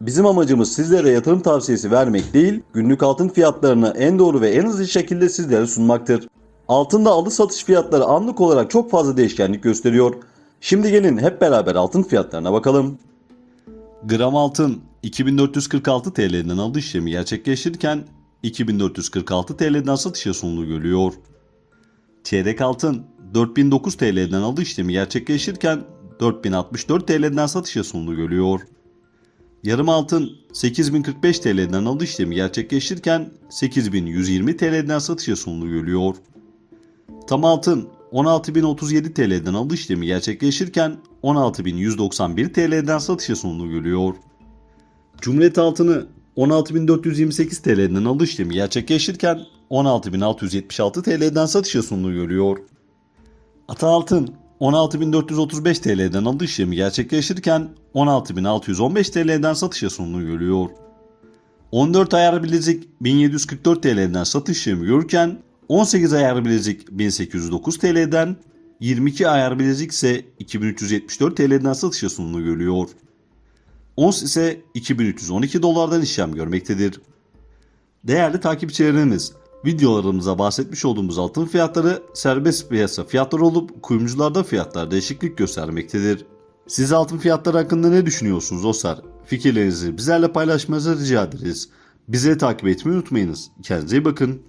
bizim amacımız sizlere yatırım tavsiyesi vermek değil, günlük altın fiyatlarını en doğru ve en hızlı şekilde sizlere sunmaktır. Altında alış satış fiyatları anlık olarak çok fazla değişkenlik gösteriyor. Şimdi gelin hep beraber altın fiyatlarına bakalım. Gram altın 2446 TL'den alış işlemi gerçekleştirirken 2446 TL'den satışa sunulu görüyor. Çeyrek altın 4009 TL'den alış işlemi gerçekleştirirken 4064 TL'den satışa sunulu görüyor. Yarım altın 8045 TL'den alış işlemi gerçekleştirirken 8120 TL'den satışa sunulu görüyor. Tam altın 16.037 TL'den alış işlemi gerçekleştirirken 16.191 TL'den satışa sunulu görüyor. Cumhuriyet altını 16.428 TL'den alış işlemi gerçekleştirirken 16.676 TL'den satışa sunulu görüyor. Ata altın 16.435 TL'den alış işlemi gerçekleştirirken 16.615 TL'den satışa sunulu görüyor. 14 ayar bilezik 1744 TL'den satış işlemi görürken 18 ayar bilezik 1809 TL'den 22 ayar bilezik ise 2374 TL'den satışa sunulu görüyor. Ons ise 2312 dolardan işlem görmektedir. Değerli takipçilerimiz, videolarımıza bahsetmiş olduğumuz altın fiyatları serbest piyasa fiyatları olup kuyumcularda fiyatlar değişiklik göstermektedir. Siz altın fiyatları hakkında ne düşünüyorsunuz dostlar? Fikirlerinizi bizlerle paylaşmanızı rica ederiz. Bizi takip etmeyi unutmayınız. Kendinize iyi bakın.